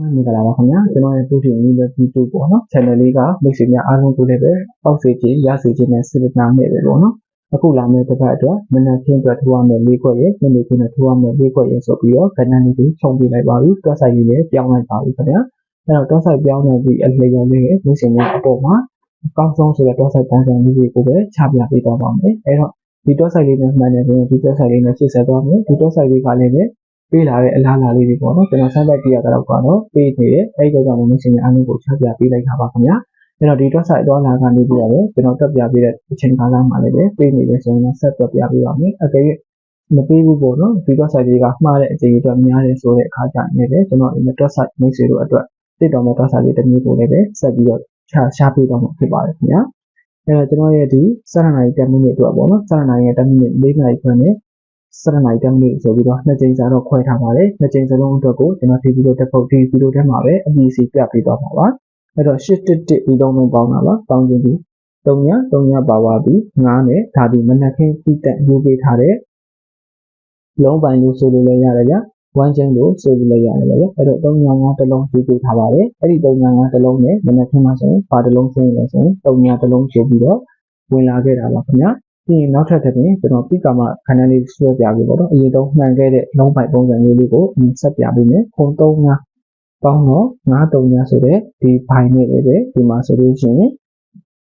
မင်္ဂလာပါခင်ဗျာကျွန်တော်ရဲ့ Tutor University 2ပေါ့နော် channel လေးကမိတ်ဆွေများအားလုံးကိုလည်းပဲအောက်စေခြင်းရစေခြင်းနဲ့စိတ်နာနဲ့ပဲပေါ့နော်အခုလာမယ့်တစ်ပတ်အတွက်မနက်ခင်းအတွက်ထိုးရမယ့်လေးခွက်ရဲ့ညနေခင်းအတွက်ထိုးရမယ့်လေးခွက်ရဲ့ဆိုပြီးတော့ခဏလေးကြီးခြုံပြလိုက်ပါပြီတွက်ဆိုင်လေးလည်းပြောင်းလိုက်ပါပြီခင်ဗျာအဲ့တော့တွက်ဆိုင်ပြောင်းနေပြီးအလျော်လေးရဲ့မိတ်ဆွေများအပေါ်မှာအကောင်းဆုံးဆိုတဲ့တွက်ဆိုင်ပန်းစံလေးတွေကိုပဲချပြပေးသွားပါမယ်အဲ့တော့ဒီတွက်ဆိုင်လေးနဲ့မှန်တယ်ဆိုရင်ဒီတွက်ဆိုင်လေးနဲ့ရှေ့ဆက်သွားမယ်ဒီတွက်ဆိုင်လေးကလည်း ပဲပေးလာတဲ့အလားအလာလေးတွေပေါ့နော်ကျွန်တော်ဆက်လက်ကြည့်ရတော့ကတော့ပေးနေတယ်အဲ့ဒီကြောင့်မို့ရှင်အားလုံးကိုချပြပေးလိုက်တာပါခင်ဗျာအဲ့တော့ဒီ website အသွားလာကနေပြီးတော့ကျွန်တော်တက်ပြပေးတဲ့အချိန်ကာလမှာလည်းပေးနေတယ်ဆိုရင်ဆက်ပြပြပေးပါမယ်အကယ်၍မပေးဘူးပေါ့နော်ဒီ website တွေကမှားတဲ့အချိန်အတွက်များတယ်ဆိုတဲ့အခါကျရင်လည်းကျွန်တော်ဒီ website မိတ်ဆွေတို့အတွက်တိတော်မဲ့ website လေးတစ်မျိုးကိုလည်းပဲဆက်ပြီးတော့ချရှားပေးတော့မှာဖြစ်ပါတယ်ခင်ဗျာအဲတော့ကျွန်တော်ရဲ့ဒီ7နာရီ10မိနစ်အတွက်ပေါ့နော်7နာရီ10မိနစ်4နာရီခွဲနဲ့ 7နာရီ10မိနစ်ဆိုပြီးတော့နှစ်ကြိမ်စာတော့ခွဲထားပါတယ်နှစ်ကြိမ်စလုံးအတွက်ကိုကျွန်တော်ဒီဗီဒီယိုတက်ဖို့ဒီဗီဒီယိုထဲမှာပဲအပြီးစီပြပေးသွားပါပါအဲ့တော့811ဒီသုံးလုံးပေါင်းတာပါပေါင်းခြင်းဒီ3ည3ညပါဝါပြီး9နဲ့ဒါဒီမနက်ခင်းပြီးတက်ယူပေးထားတဲ့လုံးပိုင်လို့ဆိုလို့လည်းရတယ်ဗျဝမ်းချင်းလို့ဆိုလို့လည်းရတယ်ဗျအဲ့တော့3ည9တစ်လုံးယူပေးထားပါတယ်အဲ့ဒီ3ည9တစ်လုံးနဲ့မနက်ခင်းမှဆိုရင်ဘာတစ်လုံးဆင်းလဲဆိုရင်3ညတစ်လုံးယူပြီးတော့ဝင်လာခဲ့တာပါခင်ဗျာ ပြီးရင်နောက်ထပ်တစ်ပြင်ကျွန်တော်ပိကာမခဏလေးဆွဲပြပေးပေါ့နော်အရင်တုန်းမှန်ခဲ့တဲ့လုံးပိုင်ပုံစံမျိုးလေးကိုဆက်ပြပေးမယ်ခုံ3ညပေါင်းတော့9 3ညဆိုတဲ့ဒီဘိုင်နဲ့လည်းပဲဒီမှာဆိုလို့ရှိရင်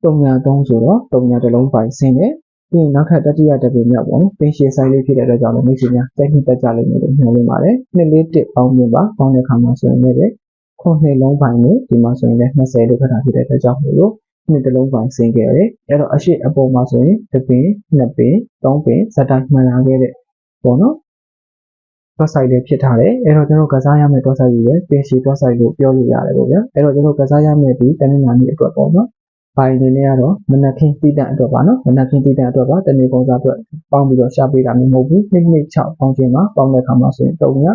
3ည3ဆိုတော့3ညတစ်လုံးဘိုင်ဆင်းတယ်ပြီးရင်နောက်ထပ်တတိယတစ်ပင်မြောက်ပေါ့နော်ပင်ရှည်ဆိုင်လေးဖြစ်တဲ့အတွက်ကြောင့်လည်းမိတ်ဆွေများတက်နှစ်တက်ကြလိမ့်မယ်လို့ညွှန်လင်းပါတယ်နှစ်လေးတစ်ပေါင်းပြင်ပါပေါင်းတဲ့အခါမှာဆိုရင်လည်းခုနှစ်လုံးဘိုင်နဲ့ဒီမှာဆိုရင်လည်း20လို့ခက်တာဖြစ်တဲ့အတွက်ကြောင့်မို့လို့ နှစ်တလုံးပိုင်းဆင်းခဲ့ရတယ်အဲ့တော့အရှိအပေါ်မှာဆိုရင်တစ်ပင်နှစ်ပင်သုံးပင်ဇက်တိုင်းမှန်လာခဲ့တဲ့ပေါ့နော် website လေးဖြစ်ထားတယ်အဲ့တော့ကျွန်တော်ကစားရမယ့် website ကြီးရဲ့ပင်စီ website လို့ပြောလို့ရတယ်ပေါ့ဗျာအဲ့တော့ကျွန်တော်ကစားရမယ့်ဒီတနင်္လာနေ့အတွက်ပေါ့နော်ဘိုင်နေနဲ့ကတော့မနက်ခင်းတည်တံ့အတွက်ပါနော်မနက်ခင်းတည်တံ့အတွက်ပါတနေ့ပုံစားအတွက်ပေါင်းပြီးတော့ရှာပေးတာမျိုးမဟုတ်ဘူးနှစ်နှစ်6ပေါင်းခြင်းမှာပေါင်းတဲ့အခါမှာဆိုရင်3ည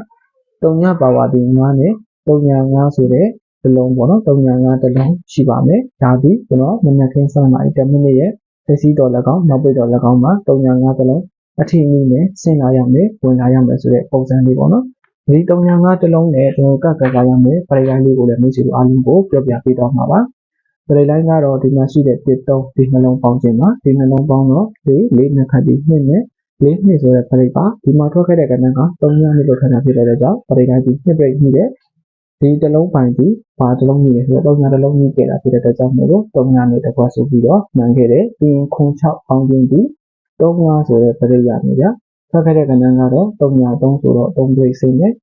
3ညပါဝါဒီ9နဲ့3ည9ဆိုတဲ့ တစ်လုံးပေါ့နော်3ည9တစ်လုံးရှိပါမယ်ဒါပြီးကျွန်တော်မနက်ခင်း7နာရီ10မိနစ်ရဲ့သက်စီတော်၎င်းနောက်ပိတ်တော်၎င်းမှာ3ည9တစ်လုံးအထီမီနဲ့ဆင်လာရမယ်ဝင်လာရမယ်ဆိုတဲ့ပုံစံလေးပေါ့နော်ဒီ3ည9တစ်လုံးနဲ့ကျွန်တော်ကကကရမယ်ပရိလိုင်းလေးကိုလည်းမိတ်ဆွေတို့အားလုံးကိုပြောပြပေးတော့မှာပါပရိလိုင်းကတော့ဒီမှာရှိတဲ့1 3ဒီနှလုံးပေါင်းခြင်းပါဒီနှလုံးပေါင်းတော့ဒီ၄နှစ်ခတ်ဒီနှစ်နဲ့လေးနှစ်ဆိုတဲ့ပရိပါဒီမှာထွက်ခဲ့တဲ့ကဏ္ဍက3ညနှစ်လို့ခဏဖြစ်တဲ့ကြောင့်ပရိလိုင်းဒီနှစ်ပိတ်မှုတဲ့ ဒီတစ်လုံးပိုင်ဒီဘာတစ်လုံးကြီးလဲဆိုတော့3ညတစ်လုံးကြီးခဲ့တာဖြစ်တဲ့အတွက်ကြောင့်မို့လို့3ညနဲ့တစ်ခွက်ဆိုပြီးတော့မှန်ခဲ့တယ်ပြီးရင်ခုံ6ပေါင်းခြင်းဒီ3ညဆိုတဲ့ပရိယာနေဗျာထွက်ခဲ့တဲ့ကဏ္ဍကတော့3ည3ဆိုတော့3ပြိစိမ့်နဲ့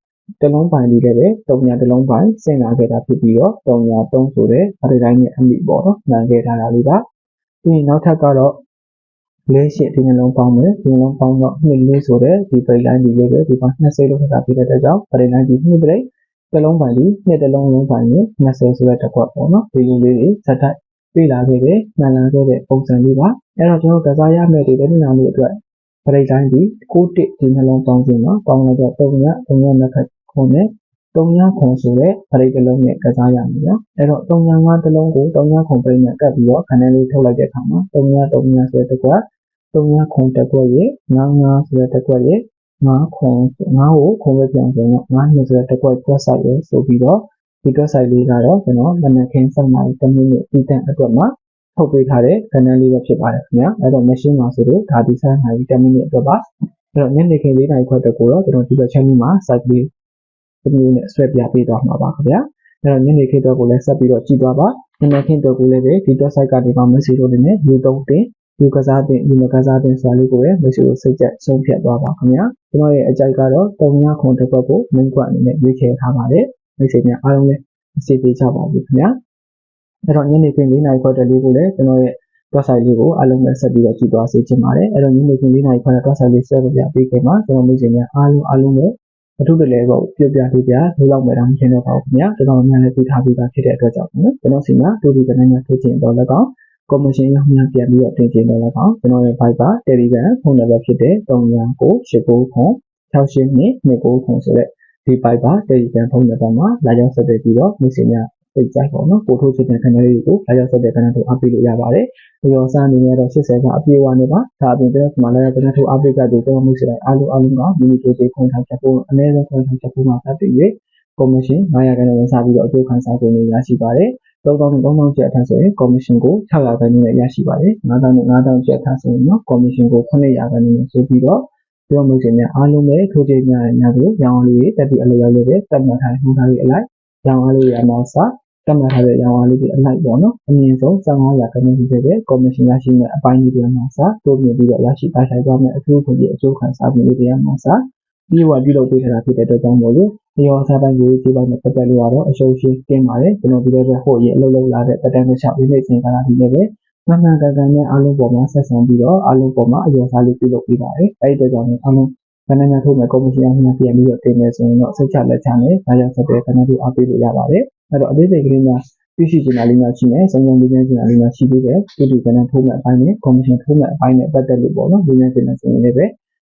တစ်လုံးပိုင်လေးလည်းပဲ3ညတစ်လုံးပိုင်ဆင်လာခဲ့တာဖြစ်ပြီးတော့3ည3ဆိုတဲ့ပရိတိုင်းရဲ့အမိပေါ့နော်မှန်ခဲ့ထားတာလေးပါပြီးရင်နောက်ထပ်ကတော့လေးရှိဒီနှလုံးပေါင်းမယ်ဒီနှလုံးပေါင်းတော့နှစ်လေးဆိုတဲ့ဒီပရိလိုင်းဒီလေးပဲဒီမှာ20လို့ခတာဖြစ်တဲ့အတွက်ကြောင့်ပရိလိုင်းဒီနှစ်ပရိတ စ်လုံးပိုင်ဒီနှစ်တစ်လုံးလုံးပိုင်နဲ့20ဆိုတဲ့တစ်ခွက်ပေါ့နော်ဒီလိုလေးတွေစက်တိုက်ပြေးလာခဲ့တဲ့မှန်လာခဲ့တဲ့ပုံစံလေးပါအဲ့တော့ကျွန်တော်ကစားရမယ့်ဒီလက်နက်လေးအတွက်ပရိတိုင်းဒီ6တစ်ဒီနှလုံးပေါင်းခြင်းမှာပေါင်းလိုက်တော့3ည3ညနှစ်ခက်ခုနဲ့3ညခုံဆိုတဲ့ပရိတစ်လုံးနဲ့ကစားရမယ်နော်အဲ့တော့3ည5တစ်လုံးကို3ညခုံပရိနဲ့ကပ်ပြီးတော့ခဏလေးထုတ်လိုက်တဲ့အခါမှာ3ည3ညဆိုတဲ့တစ်ခွက်3ညခုံတစ်ခွက်ရဲ့9 9ဆိုတဲ့တစ်ခွက်ရဲ့ ငါးခုံငါးကိုခုံပဲပြန်ဆိုတော့ငါးနှစ်ဆိုတဲ့တစ်ခွက် website ရယ်ဆိုပြီးတော့ဒီ website လေးကတော့ကျွန်တော်မနက်ခင်း7နာရီ10မိနစ်ပြီးတဲ့အတွက်မှာထုတ်ပေးထားတဲ့ကဏ္ဍလေးပဲဖြစ်ပါတယ်ခင်ဗျာအဲ့တော့ machine မှာဆိုတော့ဒါဒီ7နာရီ10မိနစ်အတွက်ပါအဲ့တော့ညနေခင်း4နာရီခွဲတက်ကိုတော့ကျွန်တော်ဒီဘက် channel မှာ site လေးတစ်မျိုးနဲ့ဆွဲပြပေးသွားမှာပါခင်ဗျာအဲ့တော့ညနေခင်းတော့ကိုလည်းဆက်ပြီးတော့ကြည့်သွားပါညနေခင်းတော့ကိုလည်းပဲဒီ website ကနေမှ message လုပ်နေယူသုံးတင် ယူကစားတဲ့ဒီမကစားတဲ့ဆရာလေးကိုလည်းမရှိလို့စိတ်ကြဆုံးဖြတ်သွားပါခင်ဗျာကျွန်တော်ရဲ့အကြိုက်ကတော့တုံညခွန်တစ်ပတ်ကို main ကွက်အနေနဲ့ရွေးချယ်ထားပါတယ်မိတ်ဆွေများအားလုံးလည်းအစီအပေးကြပါဘူးခင်ဗျာအဲ့တော့ညနေခင်း၄နာရီခွဲတက်လေးကိုလည်းကျွန်တော်ရဲ့ website လေးကိုအားလုံးပဲဆက်ပြီးတော့ကြည့်သွားစေချင်ပါတယ်အဲ့တော့ညနေခင်း၄နာရီခွဲတဲ့ website လေးဆက်ပြပေးခင်မှာကျွန်တော်မိတ်ဆွေများအားလုံးအားလုံးလည်းအထူးတလဲပေါ့ပြပြပြပြလိုလောက်မယ်တော့မရှင်းတော့ပါဘူးခင်ဗျာကျွန်တော်များလည်းပြထားပေးတာဖြစ်တဲ့အတွက်ကြောင့်နော်ကျွန်တော်စီမှာတူတူကနေညာထုတ်ချင်တော့လည်းကောင်း commission ရောက်မှပြန်ပြီးတော့တင်ကျင်တော့လည်းကောင်းကျွန်တော်ရဲ့ Viber Telegram ဖုန်းနံပါတ်ဖြစ်တဲ့399899 682929ဆိုတဲ့ဒီ Viber Telegram ဖုန်းနံပါတ်မှာလာရောက်ဆက်သွယ်ပြီးတော့မိတ်ဆွေများစိတ်ကြိုက်ပေါ့နော်ကိုထိုးချင်တဲ့ခဏလေးတွေကိုလာရောက်ဆက်တဲ့ခဏတို့အားပေးလို့ရပါတယ်။ဒီရောစားအနေနဲ့တော့80ကအပြေးဝနေပါ။ဒါအပြင်တဲ့မှာလည်းခဏတို့အားပေးကြတဲ့ကျွန်တော်မိတ်ဆွေတိုင်းအားလုံးအားလုံးကမိမိတို့စိတ်ခွန်ထားချက်ဖို့အနည်းဆုံးခွန်ထားချက်ဖို့မှာစတင်၍ကော်မရှင်900ခန်းနဲ့စပြီးတော့အကျိုးခံစားခွင့်တွေရရှိပါတယ် 3000နဲ့3000ကျပ်အထက်ဆိုရင်ကော်မရှင်ကို600ခန်းနဲ့ရရှိပါတယ်9000နဲ့9000ကျပ်အထက်ဆိုရင်တော့ကော်မရှင်ကို900ခန်းနဲ့ဆိုပြီးတော့ပြောမှုရှင်များအားလုံးပဲထိုးကြများတဲ့များကိုရောင်းအားလေးတက်ပြီးအလျောက်လေးပဲတက်မှတ်ထားနှုန်းထားလေးအလိုက်ရောင်းအားလေးရမှာစတက်မှတ်ထားတဲ့ရောင်းအားလေးတွေအလိုက်ပေါ့နော်အမြင့်ဆုံး15ရာခိုင်နှုန်းရှိတဲ့ကော်မရှင်ရရှိမဲ့အပိုင်းတွေမှာစတိုးမြင့်ပြီးတော့ရရှိပါဆိုင်သွားမဲ့အထူးခွင့်အကျိုးခံစားမှုတွေမှာစ ပြီးဝပြုလုပ်ပေးထားတာဖြစ်တဲ့အတွက်ကြောင့်မို့လို့ဒီရောစားပိုင်းကိုဒီပိုင်းနဲ့ပတ်သက်လို့ကတော့အရှုံးရှင်းကျင်းပါတယ်ကျွန်တော်ဒီလိုပဲဟိုရေအလုပ်လုပ်လာတဲ့တက်တန်းတစ်ချောင်းဒီနေ့စဉ်ကလာဒီနေ့ပဲမှန်မှန်ကန်ကန်နဲ့အားလုံးပေါ်မှာဆက်ဆံပြီးတော့အားလုံးပေါ်မှာအရောစားလေးပြုလုပ်ပေးပါတယ်အဲ့ဒီအတွက်ကြောင့်အားလုံးခဏညာထုတ်မဲ့ကော်မရှင်အမှန်ပြန်ပြီးတော့တင်မယ်ဆိုရင်တော့စိတ်ချလက်ချနဲ့ဒါကြောင့်ဆက်တဲ့ခဏတို့အားပေးလို့ရပါတယ်အဲ့တော့အသေးစိတ်ကလေးများသိရှိချင်တာလေးများရှိမယ်။စုံစမ်းလေးများချင်တာလေးများရှိသေးတယ်။ဒီဒီကနထိုးမဲ့အပိုင်းနဲ့ကော်မရှင်ထိုးမဲ့အပိုင်းနဲ့ပတ်သက်လို့ပေါ့နော်။လေးများချင်တဲ့ဆိုရင်လည်းပဲ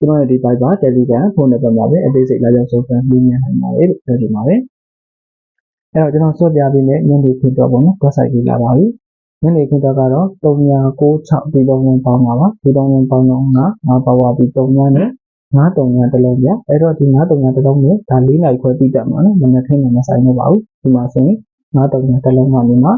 ကျွန်တော်ရဲ့ဒီ Viber Telegram ဖုန်းနံပါတ်မှာပဲအသေးစိတ်လာရောက်စုံစမ်းမေးမြန်းနိုင်ပါတယ်လို့ပြောချင်ပါတယ်။အဲ့တော့ကျွန်တော်ဆွပြပေးမယ့်ညနေခင်းတော့ပေါ့နော် website ကြီးလာပါပြီ။ညနေခင်းတော့ကတော့396ဒီပုံဝင်ပေါင်းပါပါ။ဒီပုံဝင်ပေါင်းတော့ငါငါပါဝါပြီး3နဲ့ငါးတုံညာတစ်လုံးပြအဲ့တော့ဒီငါးတုံညာတစ်လုံးနဲ့ဒါ၄နိုင်ခွဲပြီးတက်မှာနော်မနေ့ခင်းနဲ့မဆိုင်တော့ပါဘူးဒီမှာဆိုရင်ငါးတုံညာတစ်လုံးကနေမှ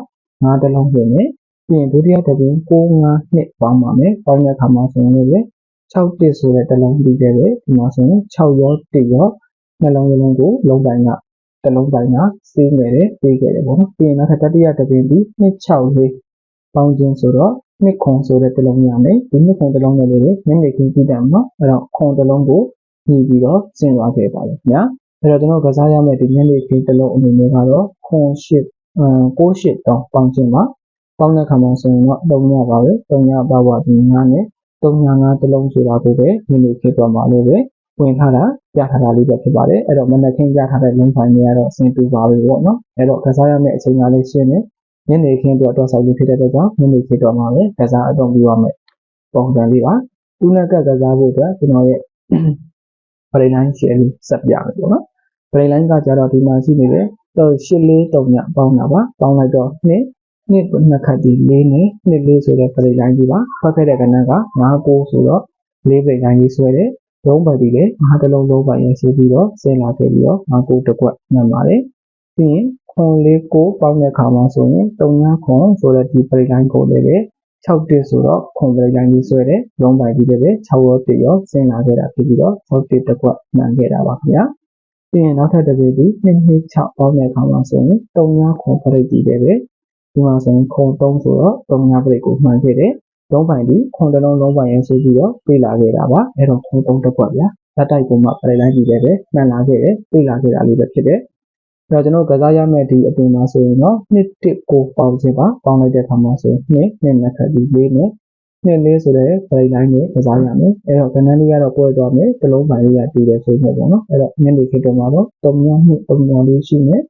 ငါးတစ်လုံးပြင်နေပြီးရင်ဒုတိယတစ်ပြင်6 5နှစ်ပေါင်းပါမယ်ပေါင်းတဲ့အခါမှာဆိုရင်လည်း 6တစ်ဆိုတဲ့တစ်လုံးပြီးခဲ့တယ်ဒီမှာဆိုရင်6ရော1ရောနှလုံးလုံးကိုလုံးပိုင်းကတစ်လုံးပိုင်းကစေးခဲ့တယ်ပေးခဲ့တယ်ပေါ့နော်ပြီးရင်နောက်ထပ်တတိယတစ်ပြင်ပြီး264ပေါင်းခြင်းဆိုတော့နှစ်ခွန်ဆိုတဲ့တစ်လုံးရမယ်ဒီနှစ်ခွန်တစ်လုံးနဲ့လည်းညနေခင်းကြည့်တယ်နော်အဲ့တော့ခွန်တစ်လုံးကိုညှိပြီးတော့ဆင်သွားခဲ့ပါတယ်ခင်ဗျာအဲ့တော့ကျွန်တော်ကစားရမယ့်ဒီညနေခင်းတစ်လုံးအနေနဲ့ကတော့ခွန်ရှစ်အမ်68တောင်းပေါင်းခြင်းပါပေါင်းတဲ့ခါမှာဆိုရင်တော့3ညပါပဲ3ညပါဝပြီး9နဲ့ 3ည9တစ်လုံးဆိုတာကိုပဲညနေခင်းတော့မှလည်းပဲဝင်ထားတာပြထားတာလေးပဲဖြစ်ပါတယ်အဲ့တော့မနက်ခင်းပြထားတဲ့လုံးဖိုင်တွေကတော့အဆင်ပြေပါပြီပေါ့နော်အဲ့တော့ကစားရမယ့်အချိန်ကလေးရှင်းနေညနေခင်းအတွက်တော့ဆိုင်လေးဖြစ်တဲ့အတွက်ကြောင့်ညနေခင်းတော့မှပဲကစားအသုံးပြုရမယ်ပုံစံလေးပါသူနဲ့ကကစားဖို့အတွက်ကျွန်တော်ရဲ့ brain line share လေးဆက်ပြမယ်ပေါ့နော် brain line ကကြတော့ဒီမှာရှိနေတယ်တော့8လေး3ညပေါင်းတာပါပေါင်းလိုက်တော့2 နှစ်နှစ်ခတ်ဒီ၄နဲ့နှစ်လေးဆိုတဲ့ brain line ကြီးပါဖတ်ခဲ့တဲ့ကဏ္ဍက9 9ဆိုတော့၄ brain line ကြီးဆွဲတယ်လုံးပတ်ဒီလေငါးတလုံးလုံးပတ်ရရှိပြီးတော့ဆင်းလာခဲ့ပြီးတော့ငါကိုတစ်ကွက်မှန်ပါတယ်ပြီးရင်ခွန်လေးကိုပေါင်းတဲ့အခါမှာဆိုရင်3ညခွန်ဆိုတဲ့ဒီ break line ကိုလည်းပဲ6တစ်ဆိုတော့ခွန် break line ကြီးဆွဲတယ်လုံးပိုင်ပြီးလည်းပဲ6ရော1ရောဆင်းလာခဲ့တာဖြစ်ပြီးတော့6တစ်တစ်ကွက်မှန်ခဲ့တာပါခင်ဗျာပြီးရင်နောက်ထပ်တစ်ပေဒီ2 2 6ပေါင်းတဲ့အခါမှာဆိုရင်3ညခွန် break ကြီးလည်းပဲ ဒီမှာဆိုရင်ခုံ3ဆိုတော့တုံညာပရိတ်ကိုမှန်ခဲ့တယ်လုံးပိုင်ဒီခုံတလုံးလုံးပိုင်ရဆိုပြီးတော့ပြေးလာခဲ့တာပါအဲ့တော့ခုံ3တစ်ခွက်ဗျာဓာတ်တိုက်ပုံမှာပရိတ်လိုက်ကြည့်ရတယ်မှန်လာခဲ့တယ်ပြေးလာခဲ့တာလေးပဲဖြစ်တယ်ဒါကျွန်တော်ကစားရမယ့်ဒီအပြင်မှာဆိုရင်တော့1 1ကိုပေါင်းခြင်းပါပေါင်းလိုက်တဲ့အခါမှာဆိုရင်2 2နဲ့ခက်ပြီး4နဲ့နှစ်လေးဆိုတဲ့ပရိလိုင်းနဲ့ကစားရမယ်အဲ့တော့ကဏ္ဍလေးကတော့ပွဲသွားမယ်တလုံးပိုင်းလေးကတည်တယ်ဆိုရင်ပေါ့နော်အဲ့တော့ညနေခင်းတော့မှာတော့၃ညနှစ်၃ညလေးရှိမယ်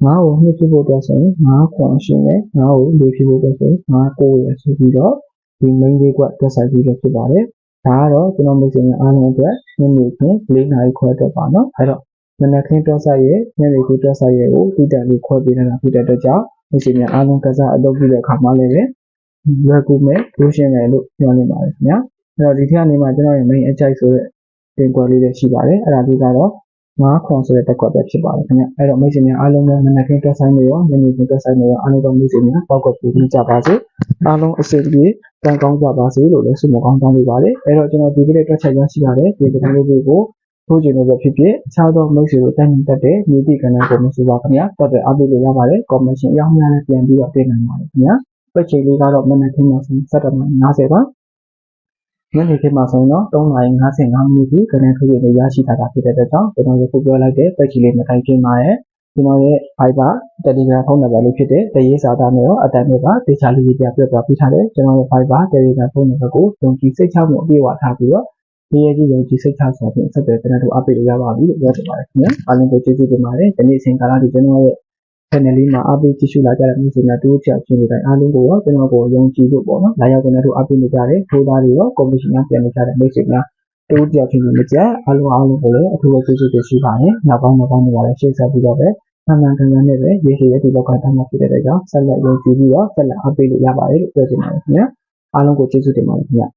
9ကို2ဖြစ်ဖို့အတွက်ဆိုရင်9ခွန်ရှိမယ်9ကို4ဖြစ်ဖို့အတွက်ဆိုရင်9ကိုရဆိုပြီးတော့ဒီ main လေးကွက်တက်ဆိုင်ပြီးတော့ဖြစ်ပါတယ်ဒါကတော့ကျွန်တော်မိတ်ဆွေများအားလုံးအတွက်ညနေခင်း၄နာရီခွဲအတွက်ပါနော်အဲ့တော့မနက်ခင်းတက်ဆိုင်ရဲ့ညနေခင်းတက်ဆိုင်ရဲ့ကိုတိတက်လေးခွဲပေးတာဖြစ်တဲ့အတွက်ကြောင့်မိတ်ဆွေများအားလုံးကစားအလုပ်ပြုတဲ့အခါမှာလည်းလွယ်ကူမဲ့လိုရှင်တယ်လို့ပြောနေပါတယ်ခင်ဗျာအဲ့တော့ဒီထက်အနေမှာကျွန်တော်ရဲ့ main အကြိုက်ဆိုတဲ့တင်ကွက်လေးတွေရှိပါတယ်အဲ့ဒါလေးကတော့ ငါးခွန်ဆိုတဲ့တက်ကွက်ပဲဖြစ်ပါတယ်ခင်ဗျအဲ့တော့မိတ်ဆွေများအားလုံးပဲမနက်ခင်းတက်ဆိုင်နေရောညနေခင်းတက်ဆိုင်နေရောအားလုံးတော့မိတ်ဆွေများပေါက်ကွက်ပူပြီးကြပါစေအားလုံးအစီအပြေကံကောင်းကြပါစေလို့လည်းဆုမကောင်းတောင်းပေးပါတယ်အဲ့တော့ကျွန်တော်ဒီကနေ့တွက်ချက်ရရှိရတဲ့ဒီကနေ့လေးတွေကိုထိုးကျင်လို့ပဲဖြစ်ဖြစ်အခြားသောမိတ်ဆွေတို့တိုင်တတ်တဲ့မြေတိကဏ္ဍကိုမဆိုပါခင်ဗျာတက်တဲ့အားပေးလို့ရပါတယ်ကော်မရှင်အရောက်များလည်းပြန်ပြီးတော့တင်နိုင်ပါတယ်ခင်ဗျာပတ်ချိန်လေးကတော့မနက်ခင်းမှာဆို7:50ပါ ညနေခင်းမှာဆိုရင်တော့3:55မိနစ်ထိကဏ္ဍထိုးကျင်လေးရရှိထားတာဖြစ်တဲ့အတွက်ကြောင့်ကျွန်တော်တို့ပြောလိုက်တဲ့ပတ်ချိန်လေးမတိုင်ခင်ပါရဲ့ကျွန်တော်ရဲ့ Viber Telegram ဖုန်းနံပါတ်လေးဖြစ်တဲ့တရေးစာသားနဲ့ရောအတန်းနဲ့ပါဒေချာလေးပြပြပြပေးထားတယ်ကျွန်တော်ရဲ့ Viber Telegram ဖုန်းနံပါတ်ကိုယုံကြည်စိတ်ချမှုအပြည့်အဝထားပြီးတော့ဒီရဲ့ကြီးယုံကြည်စိတ်ချစွာဖြင့်ဆက်သွယ်ကျွန်တော်တို့အပိတ်လို့ရပါပြီလို့ပြောချင်ပါတယ်ခင်ဗျာအားလုံးကိုကျေးဇူးတင်ပါတယ်ဒီနေ့အချိန်ကာလဒီကျွန်တော်ရဲ့ channel လေးမှာအပိတ်ကြည့်ရှုလာကြတဲ့မိတ်ဆွေများတူချာချင်းတွေတိုင်းအားလုံးကိုရောကျွန်တော်ကိုယုံကြည်လို့ပေါ့နော်လာရောက်ကျွန်တော်တို့အပိတ်နေကြတဲ့ထိုးသားတွေရောကော်မရှင်များပြန်နေကြတဲ့မိတ်ဆွေများတူတယောက်ချင်းမကြအားလုံးအားလုံးကိုလည်းအထူးကျေးဇူးတင်ရှိပါတယ်နောက်ပိုင်းနောက်ပိုင်းတွေလည်းရှင်းဆက်ပြီးတော့ပဲမှန်မှန်ကန်ကန်နဲ့ပဲရေရှည်ရဲ့ဒီလောကတမ်းမှာဖြစ်တဲ့ကြောင့်ဆက်လက်ယုံကြည်ပြီးတော့ဆက်လက်အားပေးလို့ရပါတယ်လို့ပြောချင်ပါတယ်ခင်ဗျာအားလုံးကိုကျေးဇူးတင်ပါတယ်ခင်ဗျာ